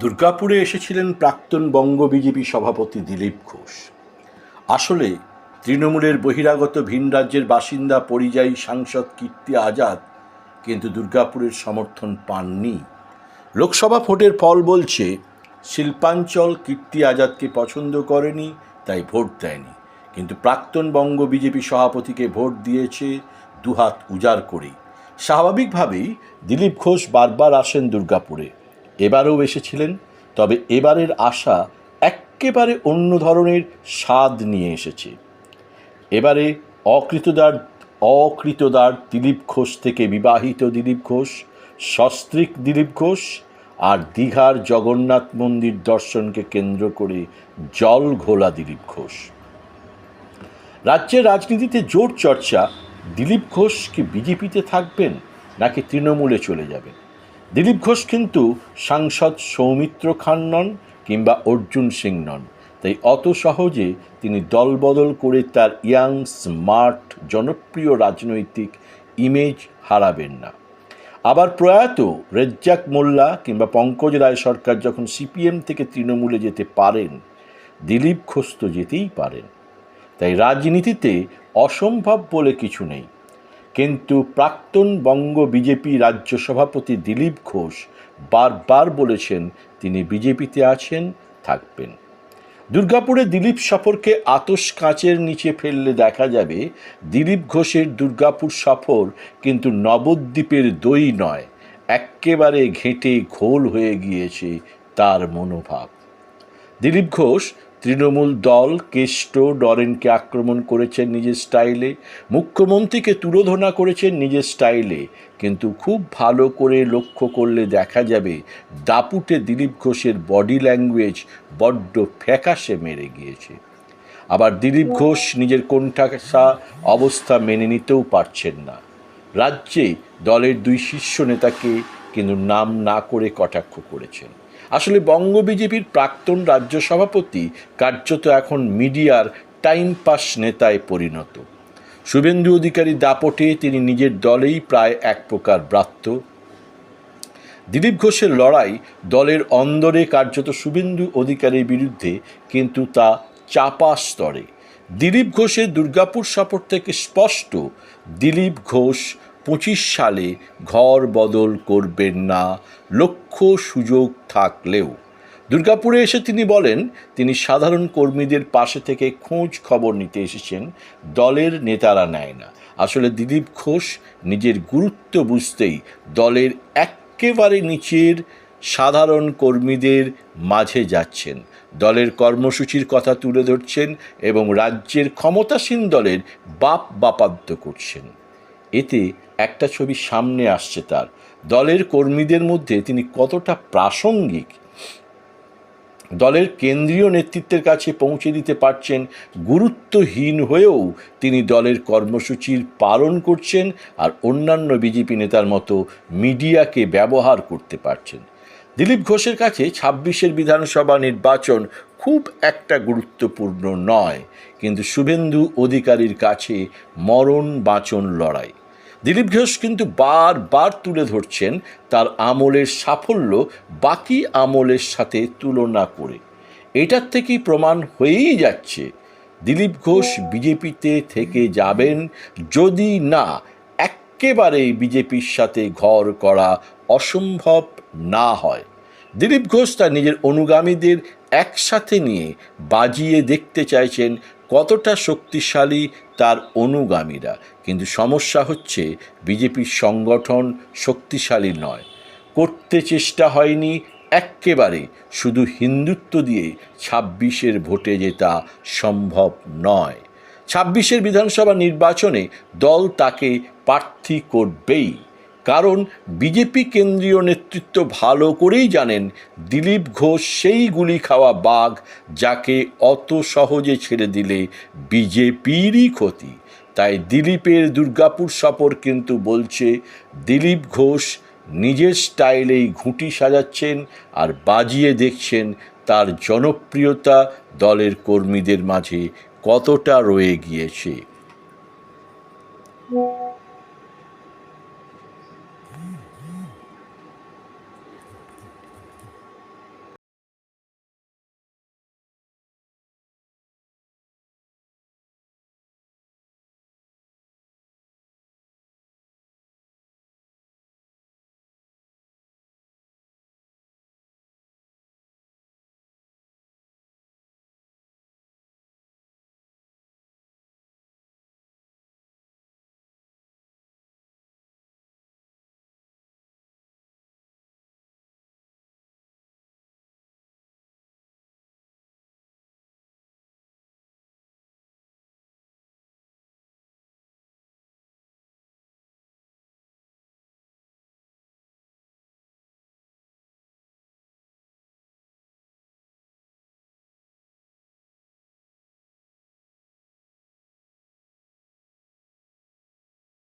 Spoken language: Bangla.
দুর্গাপুরে এসেছিলেন প্রাক্তন বঙ্গ বিজেপি সভাপতি দিলীপ ঘোষ। আসলে তৃণমূলের বহিরাগত ভিন রাজ্যের বাসিন্দা, পরিযায়ী সাংসদ কীর্তি আজাদ কিন্তু দুর্গাপুরের সমর্থন পাননি। লোকসভা ভোটের ফল বলছে, শিল্পাঞ্চল কীর্তি আজাদকে পছন্দ করেনি, তাই ভোট দেয়নি। কিন্তু প্রাক্তন বঙ্গ বিজেপি সভাপতিকে ভোট দিয়েছে দুহাত উজাড় করেই। স্বাভাবিকভাবেই দিলীপ ঘোষ বারবার আসেন দুর্গাপুরে। এবারেও এসেছিলেন, তবে এবারের আশা এক্কেবারে অন্য ধরনের স্বাদ নিয়ে এসেছে। এবারে অকৃতদার অকৃতদার দিলীপ ঘোষ থেকে বিবাহিত দিলীপ ঘোষ, সস্ত্রীক দিলীপ ঘোষ আর দীঘার জগন্নাথ মন্দির দর্শনকে কেন্দ্র করে জল ঘোলা দিলীপ ঘোষ। রাজ্যের রাজনীতিতে জোর চর্চা, দিলীপ ঘোষ কি বিজেপিতে থাকবেন নাকি তৃণমূলে চলে যাবেন? দিলীপ ঘোষ কিন্তু সাংসদ সৌমিত্র খান নন কিংবা অর্জুন সিং নন। তাই অত সহজে তিনি দলবদল করে তার ইয়াং, স্মার্ট, জনপ্রিয় রাজনৈতিক ইমেজ হারাবেন না। আবার প্রয়াত রেজ্জাক মোল্লা কিংবা পঙ্কজ রায় সরকার যখন সিপিএম থেকে তৃণমূলে যেতে পারেন, দিলীপ ঘোষ তো যেতেই পারেন। তাই রাজনীতিতে অসম্ভব বলে কিছু নেই। কিন্তু প্রাক্তন বঙ্গ বিজেপি রাজ্য সভাপতি দিলীপ ঘোষ বারবার বলেছেন তিনি বিজেপিতে আছেন, থাকবেন। দুর্গাপুরে দিলীপ সফরকে আতস কাঁচের নিচে ফেললে দেখা যাবে, দিলীপ ঘোষের দুর্গাপুর সফর কিন্তু নবদ্বীপের দই নয়, এক্কেবারে ঘেঁটে ঘোল হয়ে গিয়েছে তার মনোভাব। দিলীপ ঘোষ তৃণমূল দল কেষ্ট, ডরেনকে আক্রমণ করেছেন নিজের স্টাইলে, মুখ্যমন্ত্রীকে তুলোধনা করেছেন নিজের স্টাইলে, কিন্তু খুব ভালো করে লক্ষ্য করলে দেখা যাবে দাপুটে দিলীপ ঘোষের বডি ল্যাঙ্গুয়েজ বড্ড ফ্যাকাশে মেরে গিয়েছে। আবার দিলীপ ঘোষ নিজের কোণঠাসা অবস্থা মেনে নিতেও পারছেন না। রাজ্যে দলের দুই শীর্ষ নেতাকে কিন্তু নাম না করে কটাক্ষ করেছেন। আসলে বঙ্গ বিজেপির প্রাক্তন রাজ্য সভাপতি কার্যত এখন মিডিয়ার টাইম পাস নেতায় পরিণত। শুভেন্দু অধিকারী দাপটে তিনি নিজের দলেই প্রায় এক প্রকার ব্রাত্য। দিলীপ ঘোষের লড়াই দলের অন্দরে কার্যত শুভেন্দু অধিকারীর বিরুদ্ধে, কিন্তু তা চাপা স্তরে। দিলীপ ঘোষের দুর্গাপুর সফর থেকে স্পষ্ট, দিলীপ ঘোষ পঁচিশ সালে ঘর বদল করবেন না, লক্ষ্য সুযোগ থাকলেও। দুর্গাপুরে এসে তিনি বলেন, তিনি সাধারণ কর্মীদের পাশে থেকে খোঁজ খবর নিতে এসেছেন, দলের নেতারা নেয় না। আসলে দিলীপ ঘোষ নিজের গুরুত্ব বুঝতেই দলের একেবারে নিচের সাধারণ কর্মীদের মাঝে যাচ্ছেন। দলের কর্মসূচির কথা তুলে ধরছেন এবং রাজ্যের ক্ষমতাসীন দলের বাপ বাপাদ্য করছেন। এতে একটা ছবি সামনে আসছে তার। দলের কর্মীদের মধ্যে তিনি কতটা প্রাসঙ্গিক? দলের কেন্দ্রীয় নেতৃত্বের কাছে পৌঁছে দিতে পারছেন, গুরুত্বহীন হয়েও তিনি দলের কর্মসূচির পালন করছেন আর অন্যান্য বিজেপি নেতার মতো মিডিয়াকে ব্যবহার করতে পারছেন। দিলীপ ঘোষের কাছে ছাব্বিশের বিধানসভা নির্বাচন খুব একটা গুরুত্বপূর্ণ নয়। কিন্তু শুভেন্দু অধিকারীর কাছে মরণ বাঁচন লড়াই। দিলীপ ঘোষ কিন্তু বারবার তুলে ধরছেন তার আমলের সাফল্য বাকি আমলের সাথে তুলনা করে। এটার থেকেই প্রমাণ হয়েই যাচ্ছে, দিলীপ ঘোষ বিজেপিতে থেকে যাবেন যদি না একেবারেই বিজেপির সাথে ঘর করা অসম্ভব না হয়। দিলীপ ঘোষ তার নিজের অনুগামীদের একসাথে নিয়ে বাজিয়ে দেখতে চাইছেন কতটা শক্তিশালী তার অনুগামীরা। কিন্তু সমস্যা হচ্ছে বিজেপির সংগঠন শক্তিশালী নয়। করতে চেষ্টা হয়নি এক্কেবারে, শুধু হিন্দুত্ব দিয়ে ছাব্বিশের ভোটে জেতা সম্ভব নয়। ছাব্বিশের বিধানসভা নির্বাচনে দল তাকে প্রার্থী করবেই। কারণ বিজেপি কেন্দ্রীয় নেতৃত্ব ভালো করেই জানেন দিলীপ ঘোষ সেই গুলি খাওয়া বাঘ যাকে অত সহজে ছেড়ে দিলে বিজেপিরই ক্ষতি। তাই দিলীপের দুর্গাপুর সফর কিন্তু বলছে দিলীপ ঘোষ নিজের স্টাইলেই ঘুঁটি সাজাচ্ছেন আর বাজিয়ে দেখছেন তার জনপ্রিয়তা দলের কর্মীদের মাঝে কতটা রয়ে গিয়েছে।